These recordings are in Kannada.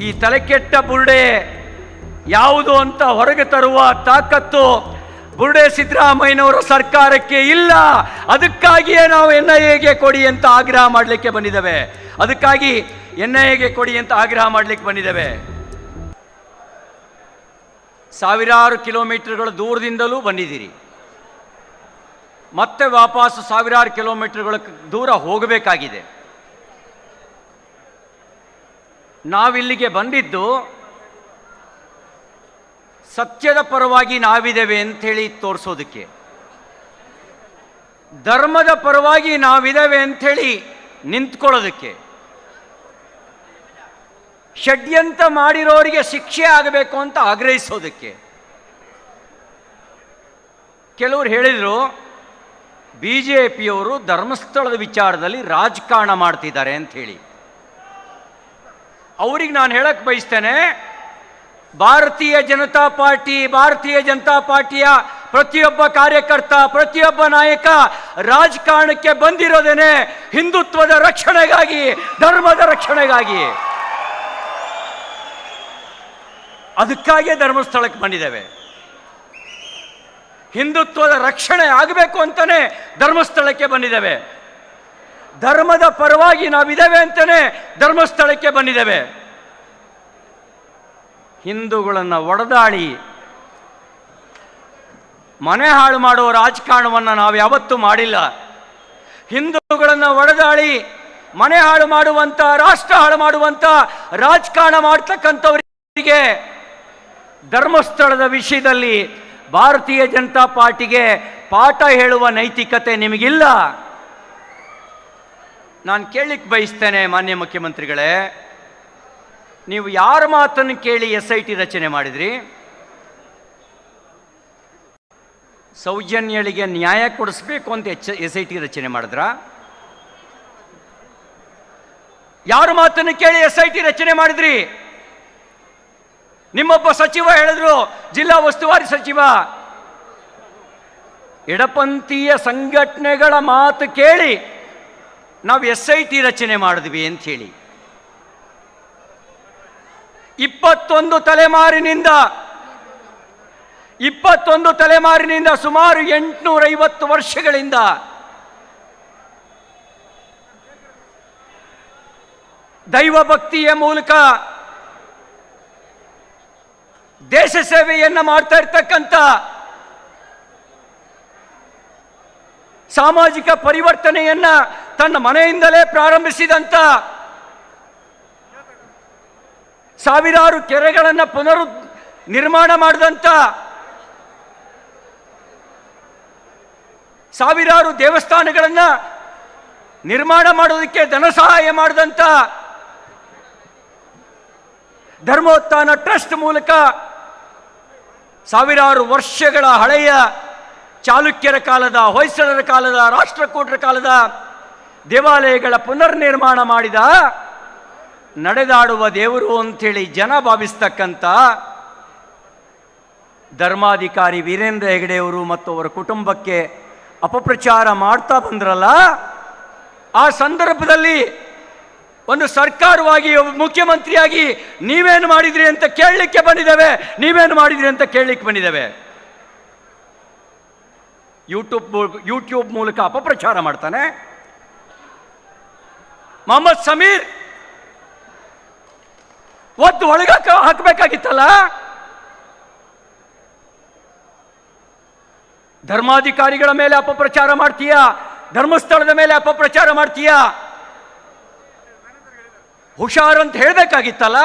ಈ ತಲೆಕೆಟ್ಟ ಬುರುಡೆ ಯಾವುದು ಅಂತ ಹೊರಗೆ ತರುವ ತಾಕತ್ತು ಬುರುಡೆ ಸಿದ್ದರಾಮಯ್ಯನವರ ಸರ್ಕಾರಕ್ಕೆ ಇಲ್ಲ. ಅದಕ್ಕಾಗಿಯೇ ನಾವು ಎನ್ ಐ ಎಗೆ ಕೊಡಿ ಅಂತ ಆಗ್ರಹ ಮಾಡಲಿಕ್ಕೆ ಬಂದಿದ್ದೇವೆ. ಅದಕ್ಕಾಗಿ ಎನ್ ಐ ಎಗೆ ಕೊಡಿ ಅಂತ ಆಗ್ರಹ ಮಾಡಲಿಕ್ಕೆ ಬಂದಿದ್ದೇವೆ. ಸಾವಿರಾರು ಕಿಲೋಮೀಟರ್ಗಳ ದೂರದಿಂದಲೂ ಬಂದಿದ್ದೀರಿ. ಮತ್ತೆ ವಾಪಸ್ ಸಾವಿರಾರು ಕಿಲೋಮೀಟರ್ಗಳ ದೂರ ಹೋಗಬೇಕಾಗಿದೆ. ನಾವಿಲ್ಲಿಗೆ ಬಂದಿದ್ದು ಸತ್ಯದ ಪರವಾಗಿ ನಾವಿದ್ದೇವೆ ಅಂಥೇಳಿ ತೋರಿಸೋದಕ್ಕೆ. ಧರ್ಮದ ಪರವಾಗಿ ನಾವಿದ್ದೇವೆ ಅಂಥೇಳಿ ನಿಂತ್ಕೊಳ್ಳೋದಕ್ಕೆ. ಷಡ್ಯಂತ ಮಾಡಿರೋರಿಗೆ ಶಿಕ್ಷೆ ಆಗಬೇಕು ಅಂತ ಆಗ್ರಹಿಸೋದಕ್ಕೆ. ಕೆಲವರು ಹೇಳಿದರು, ಬಿ ಜೆ ಪಿಯವರು ಧರ್ಮಸ್ಥಳದ ವಿಚಾರದಲ್ಲಿ ರಾಜಕಾರಣ ಮಾಡ್ತಿದ್ದಾರೆ ಅಂತ ಹೇಳಿ ಅವ್ರಿಗೆ ನಾನು ಹೇಳಕ್ಕೆ ಬಯಸ್ತೇನೆ, ಭಾರತೀಯ ಜನತಾ ಪಾರ್ಟಿ, ಭಾರತೀಯ ಜನತಾ ಪಾರ್ಟಿಯ ಪ್ರತಿಯೊಬ್ಬ ಕಾರ್ಯಕರ್ತ, ಪ್ರತಿಯೊಬ್ಬ ನಾಯಕ ರಾಜಕಾರಣಕ್ಕೆ ಬಂದಿರೋದೇನೆ ಹಿಂದುತ್ವದ ರಕ್ಷಣೆಗಾಗಿ, ಧರ್ಮದ ರಕ್ಷಣೆಗಾಗಿ. ಅದಕ್ಕಾಗಿಯೇ ಧರ್ಮಸ್ಥಳಕ್ಕೆ ಬಂದಿದ್ದೇವೆ. ಹಿಂದುತ್ವದ ರಕ್ಷಣೆ ಆಗಬೇಕು ಅಂತಲೇ ಧರ್ಮಸ್ಥಳಕ್ಕೆ ಬಂದಿದ್ದೇವೆ. ಧರ್ಮದ ಪರವಾಗಿ ನಾವಿದ್ದೇವೆ ಅಂತಾನೆ ಧರ್ಮಸ್ಥಳಕ್ಕೆ ಬಂದಿದ್ದೇವೆ. ಹಿಂದೂಗಳನ್ನು ಒಡದಾಳಿ, ಮನೆ ಹಾಳು ಮಾಡುವ ರಾಜಕಾರಣವನ್ನು ನಾವು ಯಾವತ್ತೂ ಮಾಡಿಲ್ಲ. ಹಿಂದೂಗಳನ್ನು ಒಡದಾಳಿ, ಮನೆ ಹಾಳು ಮಾಡುವಂಥ ರಾಷ್ಟ್ರ ಹಾಳು ಮಾಡುವಂಥ ರಾಜಕಾರಣ ಮಾಡ್ತಕ್ಕಂಥವರಿಗೆ ಧರ್ಮಸ್ಥಳದ ವಿಷಯದಲ್ಲಿ ಭಾರತೀಯ ಜನತಾ ಪಾರ್ಟಿಗೆ ಪಾಠ ಹೇಳುವ ನೈತಿಕತೆ ನಿಮಗಿಲ್ಲ. ನಾನು ಕೇಳಲಿಕ್ಕೆ ಬಯಸ್ತೇನೆ, ಮಾನ್ಯ ಮುಖ್ಯಮಂತ್ರಿಗಳೇ. ನೀವು ಯಾರ ಮಾತನ್ನು ಕೇಳಿ ಎಸ್ ಐ ಟಿ ರಚನೆ ಮಾಡಿದ್ರಿ? ಸೌಜನ್ಯಳಿಗೆ ನ್ಯಾಯ ಕೊಡಿಸ್ಬೇಕು ಅಂತ ಎಚ್ ಎಸ್ ಐ ಟಿ ರಚನೆ ಮಾಡಿದ್ರ? ಯಾರು ಮಾತನ್ನು ಕೇಳಿ ಎಸ್ ಐ ಟಿ ರಚನೆ ಮಾಡಿದ್ರಿ? ನಿಮ್ಮೊಬ್ಬ ಸಚಿವ ಹೇಳಿದ್ರು, ಜಿಲ್ಲಾ ಉಸ್ತುವಾರಿ ಸಚಿವ. ಎಡಪಂಥೀಯ ಸಂಘಟನೆಗಳ ಮಾತು ಕೇಳಿ ನಾವು ಎಸ್ ಐ ಟಿ ರಚನೆ ಮಾಡಿದ್ವಿ ಅಂತ ಹೇಳಿ ಇಪ್ಪತ್ತೊಂದು ತಲೆಮಾರಿನಿಂದ ಇಪ್ಪತ್ತೊಂದು ತಲೆಮಾರಿನಿಂದ ಸುಮಾರು ಎಂಟುನೂರೈವತ್ತು ವರ್ಷಗಳಿಂದ ದೈವ ಭಕ್ತಿಯ ಮೂಲಕ ದೇಶ ಸೇವೆಯನ್ನ ಮಾಡ್ತಾ ಇರ್ತಕ್ಕಂಥ ಸಾಮಾಜಿಕ ಪರಿವರ್ತನೆಯನ್ನ ತನ್ನ ಮನೆಯಿಂದಲೇ ಪ್ರಾರಂಭಿಸಿದಂಥ ಸಾವಿರಾರು ಕೆರೆಗಳನ್ನು ಪುನರು ನಿರ್ಮಾಣ ಮಾಡಿದಂಥ ಸಾವಿರಾರು ದೇವಸ್ಥಾನಗಳನ್ನು ನಿರ್ಮಾಣ ಮಾಡೋದಕ್ಕೆ ಧನ ಸಹಾಯ ಮಾಡಿದಂಥ ಧರ್ಮೋತ್ಥಾನ ಟ್ರಸ್ಟ್ ಮೂಲಕ ಸಾವಿರಾರು ವರ್ಷಗಳ ಹಳೆಯ ಚಾಲುಕ್ಯರ ಕಾಲದ ಹೊಯ್ಸಳರ ಕಾಲದ ರಾಷ್ಟ್ರಕೂಟರ ಕಾಲದ ದೇವಾಲಯಗಳ ಪುನರ್ನಿರ್ಮಾಣ ಮಾಡಿದ, ನಡೆದಾಡುವ ದೇವರು ಅಂಥೇಳಿ ಜನ ಭಾವಿಸ್ತಕ್ಕಂಥ ಧರ್ಮಾಧಿಕಾರಿ ವೀರೇಂದ್ರ ಹೆಗಡೆಯವರು ಮತ್ತು ಅವರ ಕುಟುಂಬಕ್ಕೆ ಅಪಪ್ರಚಾರ ಮಾಡ್ತಾ ಬಂದ್ರಲ್ಲ, ಆ ಸಂದರ್ಭದಲ್ಲಿ ಒಂದು ಸರ್ಕಾರವಾಗಿ, ಮುಖ್ಯಮಂತ್ರಿಯಾಗಿ ನೀವೇನು ಮಾಡಿದ್ರಿ ಅಂತ ಕೇಳಲಿಕ್ಕೆ ಬಂದಿದ್ದೇವೆ, ನೀವೇನು ಮಾಡಿದ್ರಿ ಅಂತ ಕೇಳಲಿಕ್ಕೆ ಬಂದಿದ್ದೇವೆ. ಯೂಟ್ಯೂಬ್ ಯೂಟ್ಯೂಬ್ ಮೂಲಕ ಅಪಪ್ರಚಾರ ಮಾಡ್ತಾನೆ. ಮೊಹಮ್ಮದ್ ಸಮೀರ್. ಒದ್ದು ಒಳಗ ಹಾಕಬೇಕಾಗಿತ್ತಲ್ಲ? ಧರ್ಮಾಧಿಕಾರಿಗಳ ಮೇಲೆ ಅಪಪ್ರಚಾರ ಮಾಡ್ತೀಯಾ? ಧರ್ಮಸ್ಥಳದ ಮೇಲೆ ಅಪಪ್ರಚಾರ ಮಾಡ್ತೀಯಾ? ಹುಷಾರ್ ಅಂತ ಹೇಳಬೇಕಾಗಿತ್ತಲ್ಲ?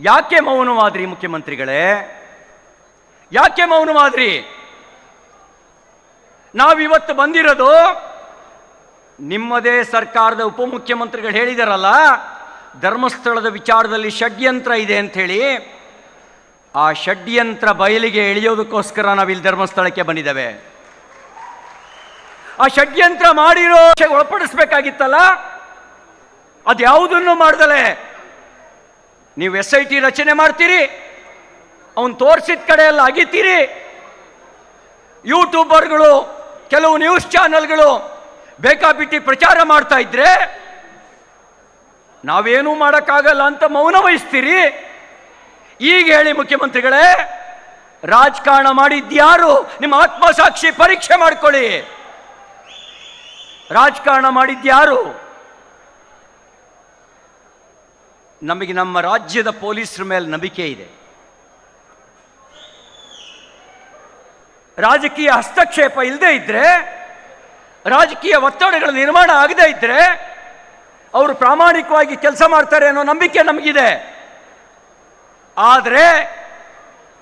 ಯಾಕೆ ಮೌನವಾದ್ರಿ ಮುಖ್ಯಮಂತ್ರಿಗಳೇ? ಯಾಕೆ ಮೌನವಾದ್ರಿ? ನಾವಿವತ್ತು ಬಂದಿರೋದು ನಿಮ್ಮದೇ ಸರ್ಕಾರದ ಉಪಮುಖ್ಯಮಂತ್ರಿಗಳು ಹೇಳಿದಾರಲ್ಲ, ಧರ್ಮಸ್ಥಳದ ವಿಚಾರದಲ್ಲಿ ಷಡ್ಯಂತ್ರ ಇದೆ ಅಂತ ಹೇಳಿ, ಆ ಷಡ್ಯಂತ್ರ ಬಯಲಿಗೆ ಎಳೆಯೋದಕ್ಕೋಸ್ಕರ ನಾವಿಲ್ಲಿ ಧರ್ಮಸ್ಥಳಕ್ಕೆ ಬಂದಿದ್ದೇವೆ. ಆ ಷಡ್ಯಂತ್ರ ಮಾಡಿರೋ ಒಳಪಡಿಸ್ಬೇಕಾಗಿತ್ತಲ್ಲ, ಅದ್ಯಾವುದನ್ನು ಮಾಡ್ದಲೆ? ನೀವು ಎಸ್ ಐ ಟಿ ರಚನೆ ಮಾಡ್ತೀರಿ, ಅವನು ತೋರಿಸಿದ ಕಡೆ ಎಲ್ಲ ಅಗಿತೀರಿ. ಯೂಟ್ಯೂಬರ್ಗಳು, ಕೆಲವು ನ್ಯೂಸ್ ಚಾನೆಲ್ಗಳು ಬೇಕಾಬಿಟ್ಟಿ ಪ್ರಚಾರ ಮಾಡ್ತಾ ಇದ್ರೆ ನಾವೇನೂ ಮಾಡೋಕ್ಕಾಗಲ್ಲ ಅಂತ ಮೌನ ವಹಿಸ್ತೀರಿ? ಈಗ ಹೇಳಿ ಮುಖ್ಯಮಂತ್ರಿಗಳೇ, ರಾಜಕಾರಣ ಮಾಡಿದ್ಯಾರು ನಿಮ್ಮ ಆತ್ಮಸಾಕ್ಷಿ ಪರೀಕ್ಷೆ ಮಾಡ್ಕೊಳ್ಳಿ. ರಾಜಕಾರಣ ಮಾಡಿದ್ಯಾರು ನಮಗೆ ನಮ್ಮ ರಾಜ್ಯದ ಪೊಲೀಸರ ಮೇಲೆ ನಂಬಿಕೆ ಇದೆ. ರಾಜಕೀಯ ಹಸ್ತಕ್ಷೇಪ ಇಲ್ಲದೆ ಇದ್ರೆ ರಾಜಕೀಯ ಒತ್ತಡಗಳ ನಿರ್ಮಾಣ ಆಗದೇ ಇದ್ದರೆ ಅವರು ಪ್ರಾಮಾಣಿಕವಾಗಿ ಕೆಲಸ ಮಾಡ್ತಾರೆ ಅನ್ನೋ ನಂಬಿಕೆ ನಮಗಿದೆ. ಆದರೆ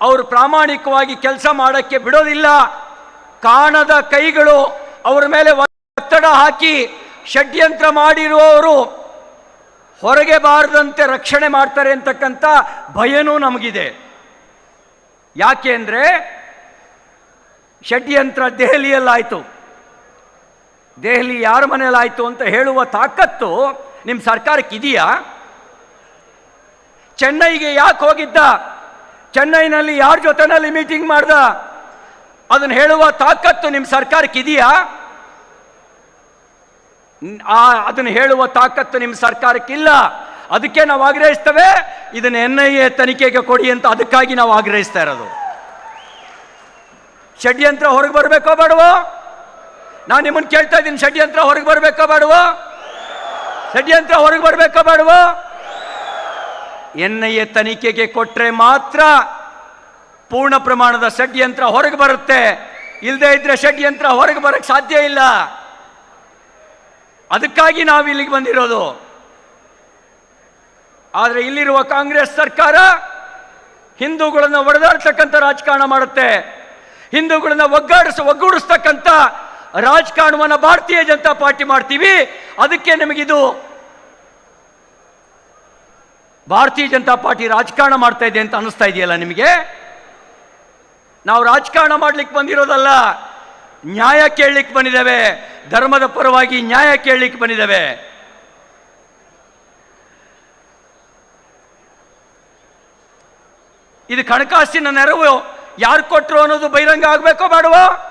ಅವರು ಪ್ರಾಮಾಣಿಕವಾಗಿ ಕೆಲಸ ಮಾಡೋಕ್ಕೆ ಬಿಡೋದಿಲ್ಲ. ಕಾಣದ ಕೈಗಳು ಅವರ ಮೇಲೆ ಒತ್ತಡ ಹಾಕಿ ಷಡ್ಯಂತ್ರ ಮಾಡಿರುವವರು ಹೊರಗೆ ಬಾರದಂತೆ ರಕ್ಷಣೆ ಮಾಡ್ತಾರೆ ಅಂತಕ್ಕಂಥ ಭಯನೂ ನಮಗಿದೆ. ಯಾಕೆ ಅಂದರೆ ಷಡ್ಯಂತ್ರ ದೆಹಲಿಯಲ್ಲಾಯಿತು. ದೆಹಲಿ ಯಾರ ಮನೆಯಲ್ಲಾಯಿತು ಅಂತ ಹೇಳುವ ತಾಕತ್ತು ನಿಮ್ಮ ಸರ್ಕಾರಕ್ಕೆ ಇದೆಯಾ? ಚೆನ್ನೈಗೆ ಯಾಕೆ ಹೋಗಿದ್ದ? ಚೆನ್ನೈನಲ್ಲಿ ಯಾರ ಜೊತೆನಲ್ಲಿ ಮೀಟಿಂಗ್ ಮಾಡ್ದ? ಅದನ್ನು ಹೇಳುವ ತಾಕತ್ತು ನಿಮ್ಮ ಸರ್ಕಾರಕ್ಕೆ ಇದೆಯಾ? ಆ ಅದನ್ನು ಹೇಳುವ ತಾಕತ್ತು ನಿಮ್ಮ ಸರ್ಕಾರಕ್ಕಿಲ್ಲ ಅದಕ್ಕೆ ನಾವು ಆಗ್ರಹಿಸ್ತೇವೆ. ಇದನ್ನು ಎನ್ ಐ ಎ ತನಿಖೆಗೆ ಕೊಡಿ ಅಂತ ಅದಕ್ಕಾಗಿ ನಾವು ಆಗ್ರಹಿಸ್ತಾ ಇರೋದು. ಷಡ್ಯಂತ್ರ ಹೊರಗೆ ಬರಬೇಕೋ ಬೇಡವೋ? ನಾನು ನಿಮ್ಮನ್ನು ಕೇಳ್ತಾ ಇದ್ದೀನಿ, ಷಡ್ಯಂತ್ರ ಹೊರಗೆ ಬರಬೇಕಾ ಬೇಡುವ? ಷಡ್ಯಂತ್ರ ಹೊರಗೆ ಬರಬೇಕಾ ಬೇಡುವ? ಎನ್ ಐ ಎ ತನಿಖೆಗೆ ಕೊಟ್ಟರೆ ಮಾತ್ರ ಪೂರ್ಣ ಪ್ರಮಾಣದ ಷಡ್ಯಂತ್ರ ಹೊರಗೆ ಬರುತ್ತೆ. ಇಲ್ಲದೆ ಇದ್ರೆ ಷಡ್ಯಂತ್ರ ಹೊರಗೆ ಬರಕ್ಕೆ ಸಾಧ್ಯ ಇಲ್ಲ. ಅದಕ್ಕಾಗಿ ನಾವು ಇಲ್ಲಿಗೆ ಬಂದಿರೋದು. ಆದರೆ ಇಲ್ಲಿರುವ ಕಾಂಗ್ರೆಸ್ ಸರ್ಕಾರ ಹಿಂದೂಗಳನ್ನು ಒಡೆದಾಡ್ತಕ್ಕಂಥ ರಾಜಕಾರಣ ಮಾಡುತ್ತೆ. ಹಿಂದೂಗಳನ್ನ ಒಗ್ಗಾಡಿಸ ಒಗ್ಗೂಡಿಸ್ತಕ್ಕಂಥ ರಾಜಕಾರಣವನ್ನು ಭಾರತೀಯ ಜನತಾ ಪಾರ್ಟಿ ಮಾಡ್ತೀವಿ. ಅದಕ್ಕೆ ನಮಗಿದು ಭಾರತೀಯ ಜನತಾ ಪಾರ್ಟಿ ರಾಜಕಾರಣ ಮಾಡ್ತಾ ಇದೆ ಅಂತ ಅನಿಸ್ತಾ ಇದೆಯಲ್ಲ ನಿಮಗೆ? ನಾವು ರಾಜಕಾರಣ ಮಾಡ್ಲಿಕ್ಕೆ ಬಂದಿರೋದಲ್ಲ, ನ್ಯಾಯ ಕೇಳಲಿಕ್ಕೆ ಬಂದಿದ್ದೇವೆ, ಧರ್ಮದ ಪರವಾಗಿ ನ್ಯಾಯ ಕೇಳಲಿಕ್ಕೆ ಬಂದಿದ್ದೇವೆ. ಇದು ಹಣಕಾಸಿನ ನೆರವು, ಯಾರು ಕೊಟ್ಟರು ಅನ್ನೋದು ಬಹಿರಂಗ ಆಗಬೇಕೋ ಬೇಡವೋ?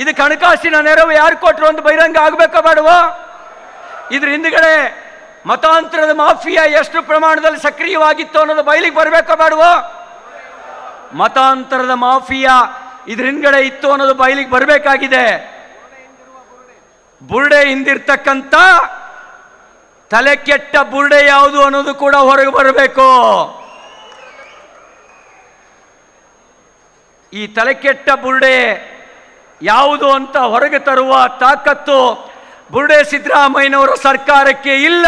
ಇದಕ್ಕೆ ಹಣಕಾಸಿನ ನೆರವು ಯಾರು ಕೊಟ್ಟರು ಒಂದು ಬಹಿರಂಗ ಆಗಬೇಕ ಬೇಡವೋ ಇದ್ರ ಹಿಂದ್ಗಡೆ ಮತಾಂತರದ ಮಾಫಿಯಾ ಎಷ್ಟು ಪ್ರಮಾಣದಲ್ಲಿ ಸಕ್ರಿಯವಾಗಿತ್ತು ಅನ್ನೋದು ಬಯಲಿಗೆ ಬರಬೇಕೋ ಬೇಡವೋ ಮತಾಂತರದ ಮಾಫಿಯಾ ಇದ್ರ ಹಿಂದ್ಗಡೆ ಇತ್ತು ಅನ್ನೋದು ಬಯಲಿಗೆ ಬರಬೇಕಾಗಿದೆ. ಬುರ್ಡೆ ಹಿಂದಿರ್ತಕ್ಕಂಥ ತಲೆ ಕೆಟ್ಟ ಬುರ್ಡೆ ಯಾವುದು ಅನ್ನೋದು ಕೂಡ ಹೊರಗೆ ಬರಬೇಕು. ಈ ತಲೆ ಕೆಟ್ಟ ಬುರುಡೆ ಯಾವುದು ಅಂತ ಹೊರಗೆ ತರುವ ತಾಕತ್ತು ಬುರುಡೆ ಸಿದ್ದರಾಮಯ್ಯನವರ ಸರ್ಕಾರಕ್ಕೆ ಇಲ್ಲ.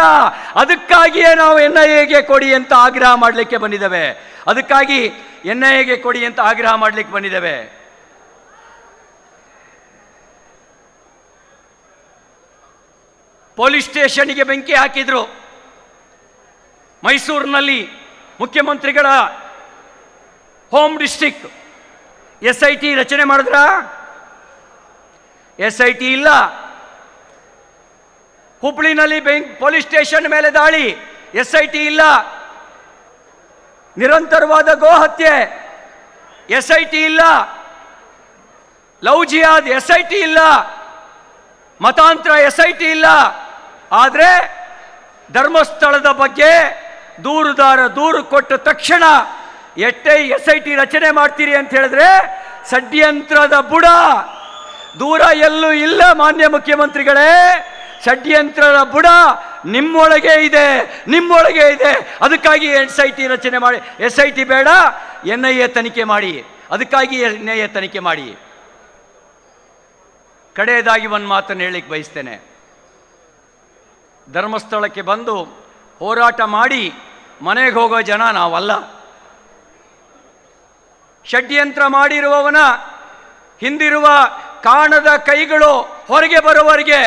ಅದಕ್ಕಾಗಿಯೇ ನಾವು ಎನ್ ಐ ಎಗೆ ಕೊಡಿ ಅಂತ ಆಗ್ರಹ ಮಾಡಲಿಕ್ಕೆ ಬಂದಿದ್ದೇವೆ. ಅದಕ್ಕಾಗಿ ಎನ್ ಐ ಎಗೆ ಕೊಡಿ ಅಂತ ಆಗ್ರಹ ಮಾಡಲಿಕ್ಕೆ ಬಂದಿದ್ದೇವೆ. ಪೊಲೀಸ್ ಸ್ಟೇಷನ್ಗೆ ಬೆಂಕಿ ಹಾಕಿದ್ರು. ಮೈಸೂರಿನಲ್ಲಿ ಮುಖ್ಯಮಂತ್ರಿಗಳ home district S I T ರಚನೆ ಮಾಡಿದ್ರ? ಎಸ್ ಐ ಟಿ ಇಲ್ಲ. ಹುಬ್ಳಿನಲ್ಲಿ ಬೆಂಕ್ ಪೊಲೀಸ್ ಸ್ಟೇಷನ್ ಮೇಲೆ ದಾಳಿ ಎಸ್ ಐ ಟಿ ಇಲ್ಲ. ನಿರಂತರವಾದ ಗೋ ಹತ್ಯೆ ಎಸ್ ಐ ಟಿ ಇಲ್ಲ. Love jihad S I T ಇಲ್ಲ. ಮತಾಂತರ ಎಸ್ ಐ ಟಿ ಇಲ್ಲ. ಆದರೆ ಧರ್ಮಸ್ಥಳದ ಬಗ್ಗೆ ದೂರುದಾರ ದೂರು ಕೊಟ್ಟ ತಕ್ಷಣ ಎಷ್ಟೇ ಎಸ್ ಐ ಟಿ ರಚನೆ ಮಾಡ್ತೀರಿ ಅಂತ ಹೇಳಿದ್ರೆ ಷಡ್ಯಂತ್ರದ ಬುಡ ದೂರ ಎಲ್ಲೂ ಇಲ್ಲ, ಮಾನ್ಯ ಮುಖ್ಯಮಂತ್ರಿಗಳೇ. ಷಡ್ಯಂತ್ರರ ಬುಡ ನಿಮ್ಮೊಳಗೆ ಇದೆ ನಿಮ್ಮೊಳಗೆ ಇದೆ. ಅದಕ್ಕಾಗಿ ಎಸ್ ಐ ಟಿ ರಚನೆ ಮಾಡಿ ಎಸ್ ಐ ಟಿ ಬೇಡ ಎನ್ ಐ ಎ ತನಿಖೆ ಮಾಡಿ, ಅದಕ್ಕಾಗಿ ಎನ್ ಐ ಎ ತನಿಖೆ ಮಾಡಿ. ಕಡೆಯದಾಗಿ ಒಂದು ಮಾತನ್ನು ಹೇಳಿಕ್ಕೆ ಬಯಸ್ತೇನೆ. ಧರ್ಮಸ್ಥಳಕ್ಕೆ ಬಂದು ಹೋರಾಟ ಮಾಡಿ, ಮನೆಗೆ ಹೋಗೋ ಜನ ನಾವಲ್ಲ. ಷಡ್ಯಂತ್ರ ಮಾಡಿರುವವನ, ಹಿಂದಿರುವ ಕಾಣದ ಕೈಗಳು ಹೊರಗೆ ಬರುವವರೆಗೆ